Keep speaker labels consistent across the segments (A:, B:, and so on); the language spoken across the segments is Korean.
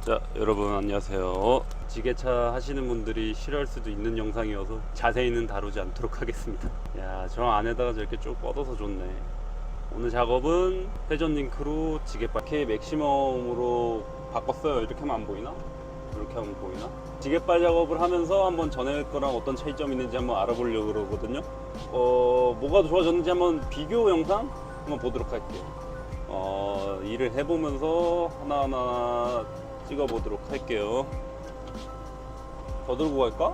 A: 자 여러분 안녕하세요. 지게차 하시는 분들이 싫어할 수도 있는 영상이어서 자세히는 다루지 않도록 하겠습니다. 야 저 안에다가 저렇게 쭉 뻗어서 좋네. 오늘 작업은 회전 링크로 지게바 K 맥시멈으로 바꿨어요. 이렇게 하면 안 보이나? 이렇게 하면 보이나? 지게발 작업을 하면서 한번 전에 거랑 어떤 차이점이 있는지 한번 알아보려고 그러거든요. 어 뭐가 좋아졌는지 한번 비교 영상 한번 보도록 할게요. 어, 일을 해보면서 하나하나 찍어 보도록 할게요. 더 들고 갈까?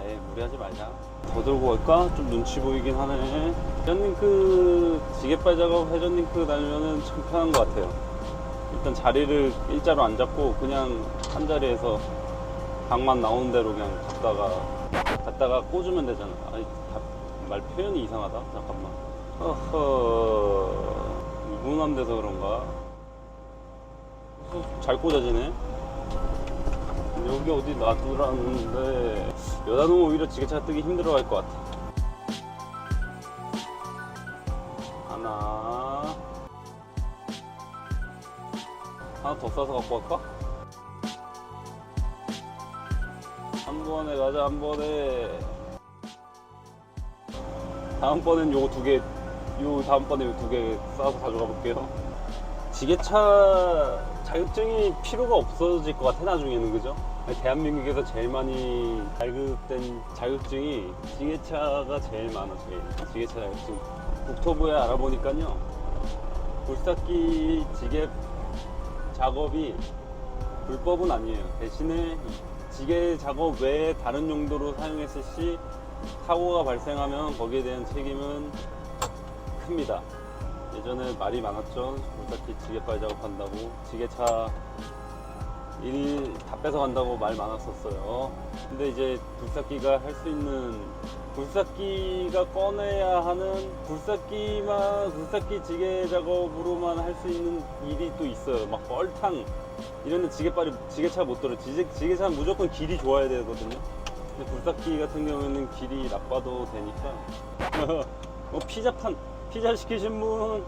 A: 에이, 무리하지 말자. 더 들고 갈까? 좀 눈치 보이긴 하네. 회전링크, 지게발 작업 회전링크 달면은 참 편한 것 같아요. 일단 자리를 일자로 안 잡고 그냥 한 자리에서 각만 나오는 대로 그냥 갔다가, 갔다가 꽂으면 되잖아. 아니, 다- 말 표현이 이상하다. 잠깐만. 어허. 무난 데서 그런가? 어, 잘 꽂아지네. 여기 어디 놔두라는데 여자 놈은 오히려 지게차 뜨기 힘들어 할 것 같아. 하나, 하나 더 싸서 갖고 갈까? 한 번에 가자 한 번에. 다음번엔 요거 두 개, 요 다음번에 요 두 개 싸서 가져가 볼게요. 지게차 자격증이 필요가 없어질 것 같아 나중에는. 그죠? 대한민국에서 제일 많이 발급된 자격증이 지게차가 제일 많아 제일 지게차 자격증. 국토부에 알아보니까요 굴삭기 지게 작업이 불법은 아니에요. 대신에 지게 작업 외에 다른 용도로 사용했을 시 사고가 발생하면 거기에 대한 책임은 큽니다 예전에 말이 많았죠. 굴삭기 지게발 작업한다고 지게차 일 다 뺏어간다고 말 많았었어요. 근데 이제 굴삭기가 할 수 있는 굴삭기가 꺼내야 하는 굴삭기만 굴삭기 지게 작업으로만 할 수 있는 일이 또 있어요. 막 뻘탕 이런 데 지게발이 지게차 못 들어. 지게 지게차는 무조건 길이 좋아야 되거든요. 근데 굴삭기 같은 경우에는 길이 나빠도 되니까 뭐 피자판 피자 시키신 분.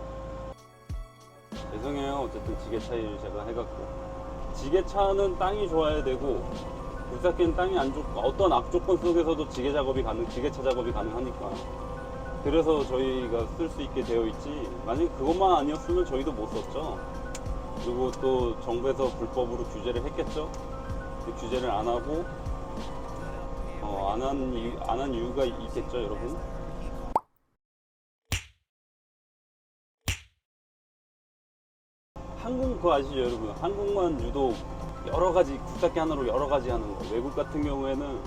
A: 죄송해요. 어쨌든 지게차 일 제가 해갖고. 지게차는 땅이 좋아야 되고 굴삭기는 땅이 안 좋고 어떤 악조건 속에서도 지게 작업이 가능 지게차 작업이 가능하니까. 그래서 저희가 쓸 수 있게 되어 있지. 만약에 그것만 아니었으면 저희도 못 썼죠. 그리고 또 정부에서 불법으로 규제를 했겠죠? 그 규제를 안 하고 어, 안한 이유, 안한 이유가 있겠죠 여러분 한국 그거 아시죠 여러분? 한국만 유독 여러 가지 굴삭기 하나로 여러 가지 하는 거. 외국 같은 경우에는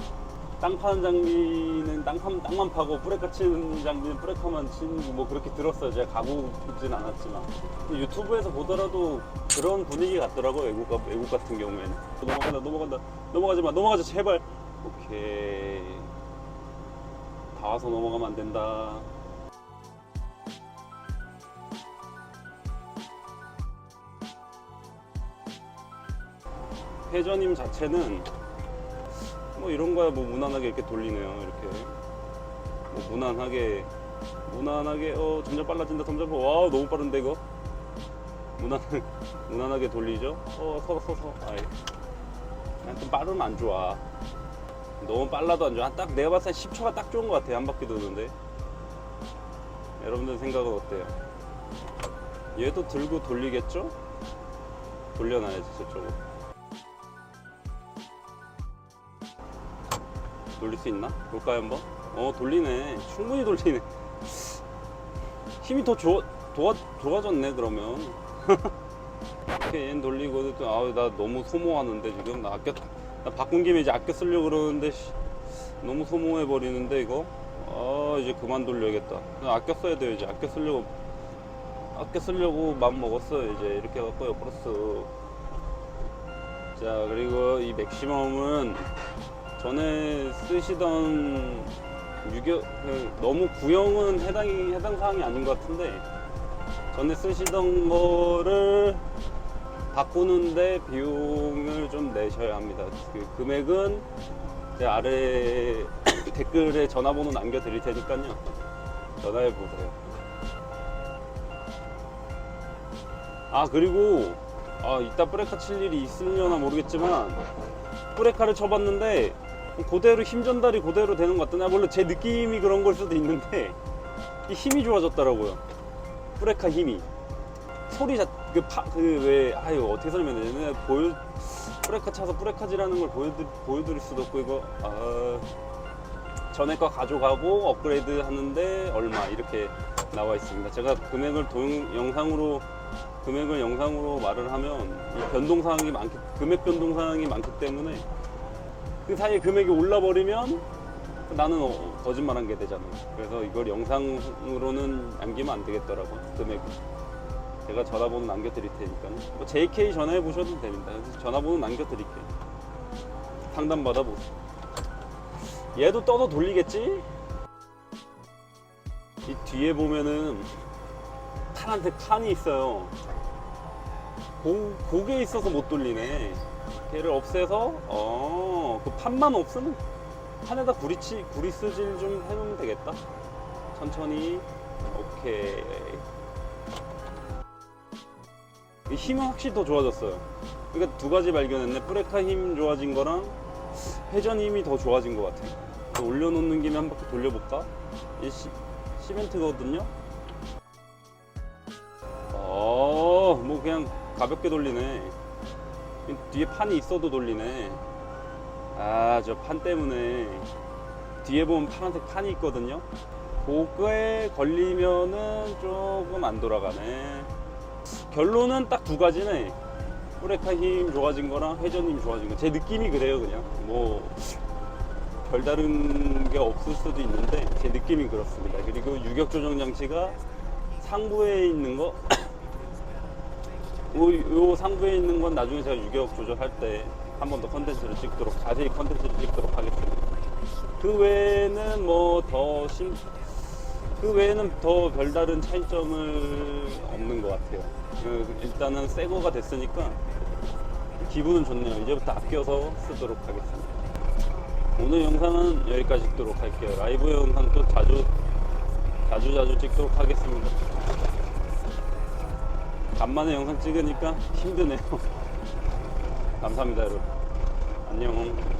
A: 땅 파는 장비는 땅 파, 땅만 파고 뿌레카 치는 장비는 뿌레카만 치는 뭐 그렇게 들었어요. 제가 가보진 않았지만. 근데 유튜브에서 보더라도 그런 분위기 같더라고 외국, 가- 외국 같은 경우에는. 넘어간다 넘어간다. 넘어가지 마 넘어가자 제발. 오케이. 다 와서 넘어가면 안 된다 회전임 자체는 뭐 이런 거야 뭐 무난하게 이렇게 돌리네요 이렇게. 뭐 무난하게 무난하게 어 점점 빨라진다 점점 와 너무 빠른데 이거? 무난 무난하게 돌리죠? 어 서서 서서. 아이. 좀 빠르면 안 좋아. 너무 빨라도 안 좋아. 딱 내가 봤을 때 10초가 딱 좋은 것 같아 한 바퀴 도는데. 여러분들 생각은 어때요? 얘도 들고 돌리겠죠? 돌려놔야지 저쪽으로 돌릴 수 있나? 볼까요 한번? 어 돌리네. 충분히 돌리네. 힘이 더 좋아, 도와, 좋아졌네 그러면. 이렇게 얘는 돌리고 또 아우 나 너무 소모하는데 지금. 나 아껴 나 바꾼 김에 이제 아껴 쓰려고 그러는데 씨, 너무 소모해 버리는데 이거? 아 이제 그만 돌려야겠다. 나 아껴 써야 돼요 이제. 아껴 쓰려고 아껴 쓰려고 마음 먹었어요 이제. 이렇게 해갖고 옆으로 쓱. 자 그리고 이 맥시멈은 전에 쓰시던 유교 그 너무 구형은 해당이 해당 사항이 아닌 것 같은데 전에 쓰시던 거를 바꾸는데 비용을 좀 내셔야 합니다. 그 금액은 제 아래 댓글에 전화번호 남겨드릴 테니까요. 전화해 보세요. 아 그리고 아 이따 브레카 칠 일이 있으려나 모르겠지만 브레카를 쳐봤는데 그대로 힘 전달이 그대로 되는 것 같더니 아, 물론 제 느낌이 그런 걸 수도 있는데 이 힘이 좋아졌더라고요. 브레카 힘이. 소리 자그파그왜 아유 어떻게 설명해야 되나 보여 브레카 차서 브레카지라는 걸 보여드, 보여드릴 수도 없고 이거 아 전에 거 가져가고 업그레이드 하는데 얼마 이렇게 나와 있습니다. 제가 금액을 동, 영상으로 금액을 영상으로 말을 하면 이 변동 사항이 많기 금액 변동 사항이 많기 때문에 그 사이에 금액이 올라 버리면 나는 어, 거짓말한 게 되잖아요. 그래서 이걸 영상으로는 남기면 안 되겠더라고 금액. 제가 전화번호 남겨드릴 테니까 뭐 JK 전화해 보셔도 됩니다. 전화번호 남겨드릴게요. 상담 받아보세요. 얘도 떠서 돌리겠지? 이 뒤에 보면은 파란색 판이 있어요. 고, 고개 있어서 못 돌리네. 걔를 없애서, 어, 그 판만 없으면 판에다 구리치, 구리스질 좀 해놓으면 되겠다. 천천히. 오케이. 이 힘은 확실히 더 좋아졌어요. 그러니까 두 가지 발견했네. 브레카 힘 좋아진 거랑 회전 힘이 더 좋아진 것 같아. 또 올려놓는 김에 한 바퀴 돌려볼까? 이 시, 시멘트거든요. 어, 뭐 그냥 가볍게 돌리네. 이 뒤에 판이 있어도 돌리네. 아, 저 판 때문에 뒤에 보면 파란색 판이 있거든요. 그거에 걸리면은 조금 안 돌아가네. 결론은 딱 두 가지네. 브레카 힘 좋아진 거랑 회전 힘 좋아진 거. 제 느낌이 그래요, 그냥. 뭐 별다른 게 없을 수도 있는데 제 느낌이 그렇습니다. 그리고 유격 조정 장치가 상부에 있는 거, 요, 요 상부에 있는 건 나중에 제가 유격 조절할 때 한 번 더 컨텐츠를 찍도록 자세히 컨텐츠를 찍도록 하겠습니다. 그 외에는 뭐 더 심, 그 외에는 더 별다른 차이점을 없는 것 같아요. 그 일단은 새 거가 됐으니까 기분은 좋네요. 이제부터 아껴서 쓰도록 하겠습니다. 오늘 영상은 여기까지 찍도록 할게요. 라이브 영상 또 자주 자주 자주 찍도록 하겠습니다. 간만에 영상 찍으니까 힘드네요. 감사합니다, 여러분. 안녕.